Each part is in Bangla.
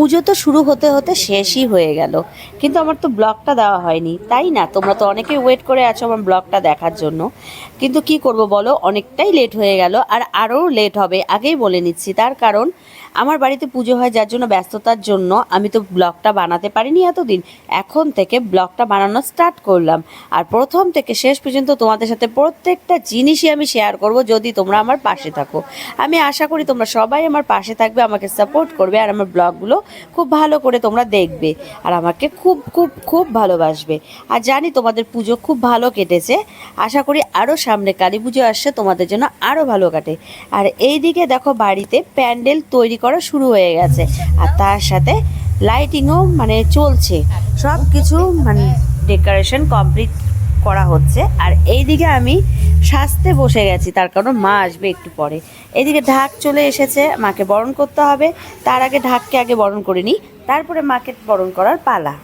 পুজো তো শুরু হতে হতে শেষই হয়ে গেল। কিন্তু আমার তো ব্লগটা দেওয়া হয়নি। তাই না? তোমরা তো অনেকেই ওয়েট করে আছো আমার ব্লগটা দেখার জন্য। কিন্তু কি করব বলো? অনেকটাই লেট হয়ে গেল আর আরও লেট হবে। আগেই বলে নিচ্ছি। তার কারণ আমার বাড়িতে পুজো হয় যার জন্য ব্যস্ততার জন্য। আমি তো ব্লগটা বানাতে পারিনি এতদিন। এখন থেকে ব্লগটা বানানো স্টার্ট করলাম। আর প্রথম থেকে শেষ পর্যন্ত তোমাদের সাথে প্রত্যেকটা জিনিসই আমি শেয়ার করব যদি তোমরা আমার পাশে থাকো। আমি আশা করি তোমরা সবাই আমার পাশে থাকবে, আমাকে সাপোর্ট করবে আর আমার ব্লগগুলো খুব ভালো করে তোমরা দেখবে আর আমাকে খুব খুব খুব ভালোবাসবে। আর জানি তোমাদের পুজো খুব ভালো কেটেছে। আশা করি আরও সামনে কালী পুজো আসছে, তোমাদের জন্য আরও ভালো কাটে। আর এই দিকে দেখো বাড়িতে প্যান্ডেল তৈরি করা শুরু হয়ে গেছে। আর তার সাথে লাইটিংও মানে চলছে। সব কিছু মানে ডেকোরেশন কমপ্লিট করা হচ্ছে। আর এইদিকে আমি সাজতে বসে গেছি, তার কারণ মা আসবে একটু পরে। এদিকে ঢাক চলে এসেছে, মাকে বরণ করতে হবে। তার আগে ঢাককে আগে বরণ করে নিই, তারপরে মাকে বরণ করার পালা।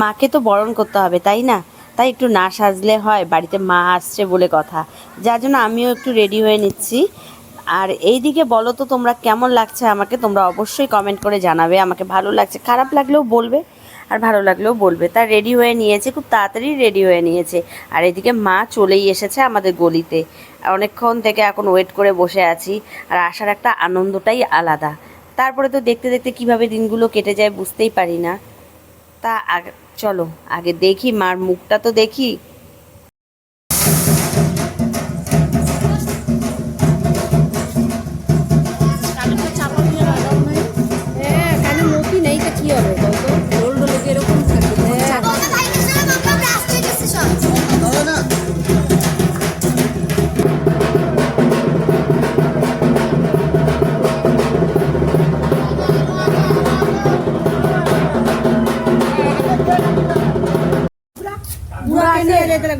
মাকে তো বরণ করতে হবে, তাই না? তাই একটু না সাজলে হয়, বাড়িতে মা আসছে বলে কথা। যার জন্য আমিও একটু রেডি হয়ে নিচ্ছি। আর এই দিকে বলো তো, তোমরা কেমন লাগছে আমাকে? তোমরা অবশ্যই কমেন্ট করে জানাবে। আমাকে ভালো লাগছে, খারাপ লাগলেও বলবে, আর ভালো লাগলেও বলবে। তা রেডি হয়ে নিয়েছে, খুব তাড়াতাড়ি রেডি হয়ে নিয়েছে। আর এদিকে মা চলেই এসেছে আমাদের গলিতে। অনেকক্ষণ থেকে এখন ওয়েট করে বসে আছি, আর আসার একটা আনন্দটাই আলাদা। তারপরে তো দেখতে দেখতে কীভাবে দিনগুলো কেটে যায় বুঝতেই পারি না। তা চলো আগে দেখি মার মুখটা তো দেখি।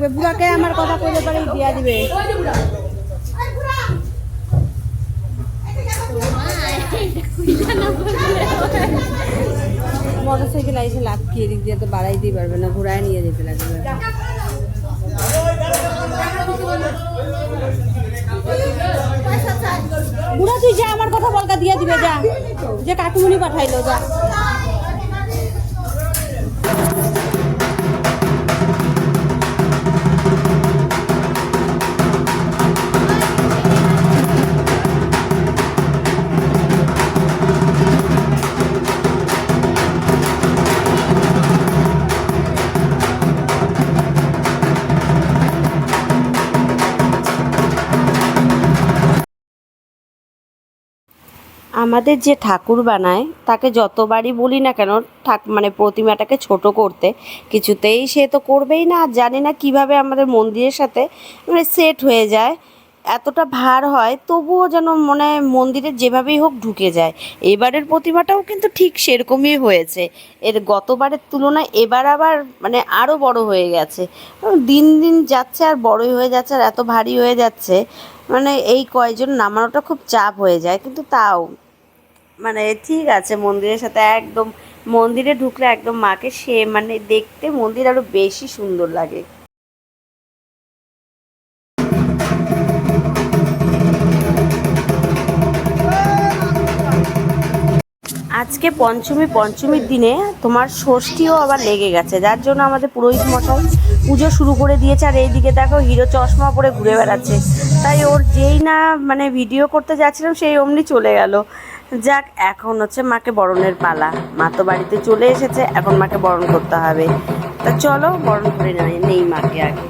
লাগবে বুড়াকে আমার কথা কইলে পরে দিয়া দিবে। মোটর সাইকেল আইসে লাভ কি এদিক দিয়ে তো বাড়াইতেই পারবে না ঘুরায় নিয়ে যেতে লাগবে। বুড়া, তুই যা, আমার কথা বলকা, দিয়ে দিবে, যা। যে কাকুমনি পাঠাইলো, যা। আমাদের যে ঠাকুর বানায়, তাকে যতবারই বলি না কেন, ঠাক মানে প্রতিমাটাকে ছোট করতে, কিছুতেই সে তো করবেই না। আর জানি না কীভাবে আমাদের মন্দিরের সাথে মানে সেট হয়ে যায়, এতটা ভার হয়, তবুও যেন মনে মন্দিরে যেভাবেই হোক ঢুকে যায়। এবারের প্রতিমাটাও কিন্তু ঠিক সেরকমই হয়েছে। এর গতবারের তুলনায় এবার আবার মানে আরও বড় হয়ে গেছে। দিন দিন যাচ্ছে আর বড়ই হয়ে যাচ্ছে আর এত ভারী হয়ে যাচ্ছে। মানে এই কয়জন নামানোটা খুব চাপ হয়ে যায়, কিন্তু তাও মানে ঠিক আছে, মন্দিরের সাথে একদম, মন্দিরে ঢুকলে একদম মাকে সে মানে দেখতে মন্দির আরও বেশি সুন্দর লাগে। আজকে পঞ্চমী, পঞ্চমীর দিনে তোমার ষষ্ঠীও আবার লেগে গেছে, যার জন্য আমাদের পুরোহিত মশাই পুজো শুরু করে দিয়েছে, আর এইদিকে দেখো হিরো চশমা পরে ঘুরে বেড়াচ্ছে। তাই ওর যেই না মানে ভিডিও করতে যাচ্ছিলাম, সেই অমনি চলে গেল। যাক, এখন হচ্ছে মাকে বরণের পালা। মা তো বাড়িতে চলে এসেছে, এখন মাকে বরণ করতে হবে। তা চলো, বরণ করে নেই নেই মাকে আগে।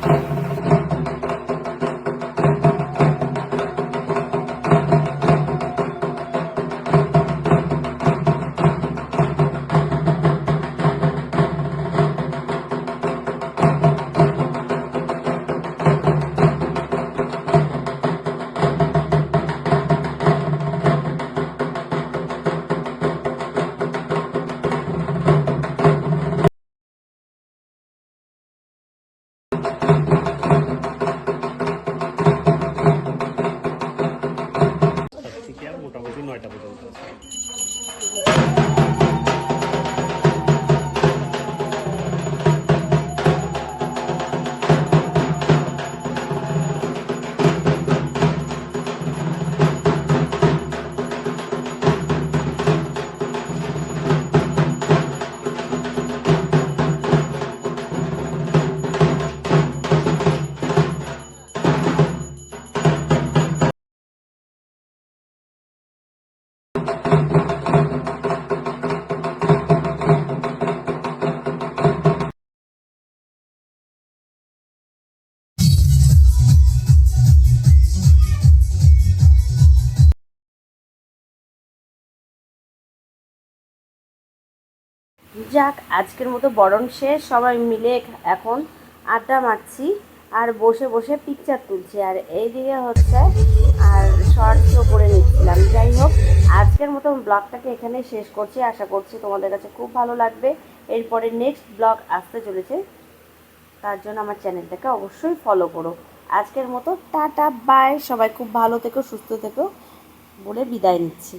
নয়টা পর্যন্ত যাক, আজকের মতো বরণ শেষ। সবাই মিলে এখন আড্ডা মারছি আর বসে বসে পিকচার তুলছি। আর এইদিকে হচ্ছে, আর শর্টসও করে নিচ্ছিলাম। যাই হোক আজকের মতো ব্লগটাকে এখানে শেষ করছি। আশা করছি তোমাদের কাছে খুব ভালো লাগবে। এরপরে নেক্সট ব্লগ আসতে চলেছে। তার জন্য আমার চ্যানেলটাকে অবশ্যই ফলো করো। আজকের মতো টাটা বাই সবাই খুব ভালো থেকো, সুস্থ থেকো বলে বিদায় নিচ্ছি।